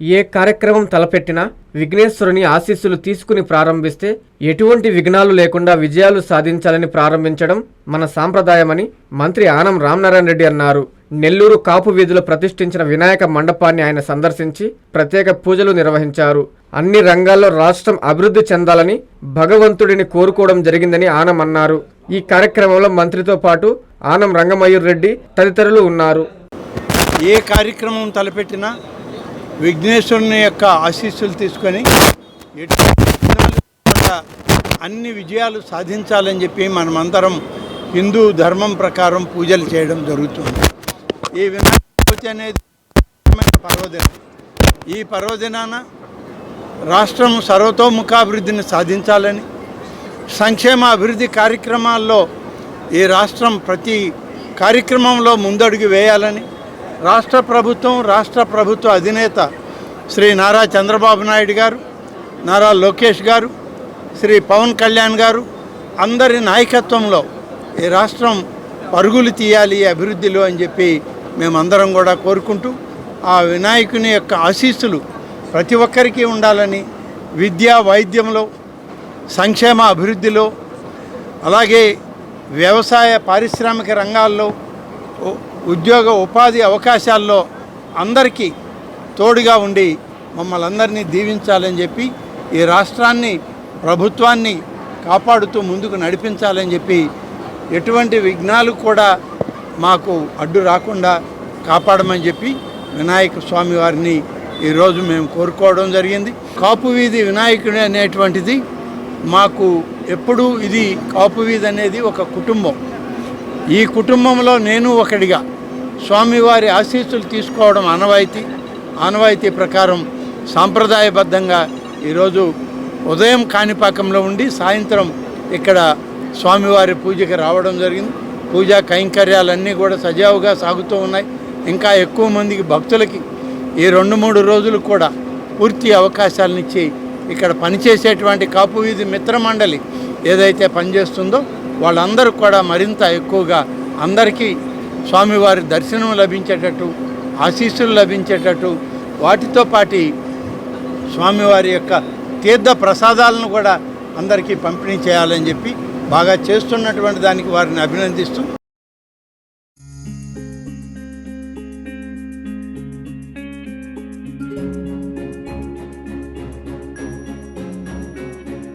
ఏ కార్యక్రమం తలపెట్టినా విఘ్నేశ్వరుని ఆశీస్సులు తీసుకుని ప్రారంభిస్తే ఎటువంటి విఘ్నాలు లేకుండా విజయాలు సాధించాలని ప్రారంభించడం మన సాంప్రదాయమని మంత్రి ఆనం రామనారాయణ రెడ్డి అన్నారు. నెల్లూరు కాపు వీధిలో ప్రతిష్ఠించిన వినాయక మండపాన్ని ఆయన సందర్శించి ప్రత్యేక పూజలు నిర్వహించారు. అన్ని రంగాల్లో రాష్ట్రం అభివృద్ధి చెందాలని భగవంతుడిని కోరుకోవడం జరిగిందని ఆనం అన్నారు. ఈ కార్యక్రమంలో మంత్రితో పాటు ఆనం రంగమయూర్ రెడ్డి తదితరులు ఉన్నారు. ఏ కార్యక్రమం తలపెట్టినా విఘ్నేశ్వరుని యొక్క ఆశీస్సులు తీసుకొని ఎటువంటి అన్ని విజయాలు సాధించాలని చెప్పి మనమందరం హిందూ ధర్మం ప్రకారం పూజలు చేయడం జరుగుతుంది. ఈ వినాయక చవితి అనేది ముఖ్యమైన పర్వదినం. ఈ పర్వదినాన రాష్ట్రం సర్వతోముఖాభివృద్ధిని సాధించాలని సంక్షేమ అభివృద్ధి కార్యక్రమాల్లో ఈ రాష్ట్రం ప్రతి కార్యక్రమంలో ముందడుగు వేయాలని రాష్ట్ర ప్రభుత్వం రాష్ట్ర ప్రభుత్వ అధినేత శ్రీ నారా చంద్రబాబు నాయుడు గారు నారా లోకేష్ గారు శ్రీ పవన్ కళ్యాణ్ గారు అందరి నాయకత్వంలో ఈ రాష్ట్రం పరుగులు తీయాలి అభివృద్ధిలో అని చెప్పి మేమందరం కూడా కోరుకుంటూ ఆ వినాయకుని యొక్క ఆశీస్సులు ప్రతి ఒక్కరికి ఉండాలని విద్య వైద్యంలో సంక్షేమ అభివృద్ధిలో అలాగే వ్యవసాయ పారిశ్రామిక రంగాల్లో ఉద్యోగ ఉపాధి అవకాశాల్లో అందరికీ తోడుగా ఉండి మమ్మల్ని అందరినీ దీవించాలని చెప్పి ఈ రాష్ట్రాన్ని ప్రభుత్వాన్ని కాపాడుతూ ముందుకు నడిపించాలని చెప్పి ఎటువంటి విఘ్నాలు కూడా మాకు అడ్డు రాకుండా కాపాడమని చెప్పి వినాయక స్వామి వారిని ఈరోజు మేము కోరుకోవడం జరిగింది. కాపు వీధి వినాయకుడు అనేటువంటిది మాకు ఎప్పుడూ ఇది కాపు వీధి అనేది ఒక కుటుంబం. ఈ కుటుంబంలో నేను ఒకడిగా. స్వామివారి ఆశీస్సులు తీసుకోవడం ఆనవాయితీ ఆనవాయితీ ప్రకారం సాంప్రదాయబద్ధంగా ఈరోజు ఉదయం కాణిపాకంలో ఉండి సాయంత్రం ఇక్కడ స్వామివారి పూజకి రావడం జరిగింది. పూజా కైంకర్యాలన్నీ కూడా సజావుగా సాగుతూ ఉన్నాయి. ఇంకా ఎక్కువ మందికి భక్తులకి ఈ రెండు మూడు రోజులు కూడా పూర్తి అవకాశాలనిచ్చి ఇక్కడ పనిచేసేటువంటి కాపు వీధి మిత్ర మండలి ఏదైతే పనిచేస్తుందో వాళ్ళందరూ కూడా మరింత ఎక్కువగా అందరికీ స్వామివారి దర్శనం లభించేటట్టు ఆశీస్సులు లభించేటట్టు వాటితో పాటి స్వామివారి యొక్క తీర్థ ప్రసాదాలను కూడా అందరికీ పంపిణీ చేయాలని చెప్పి బాగా చేస్తున్నటువంటి దానికి వారిని అభినందిస్తూ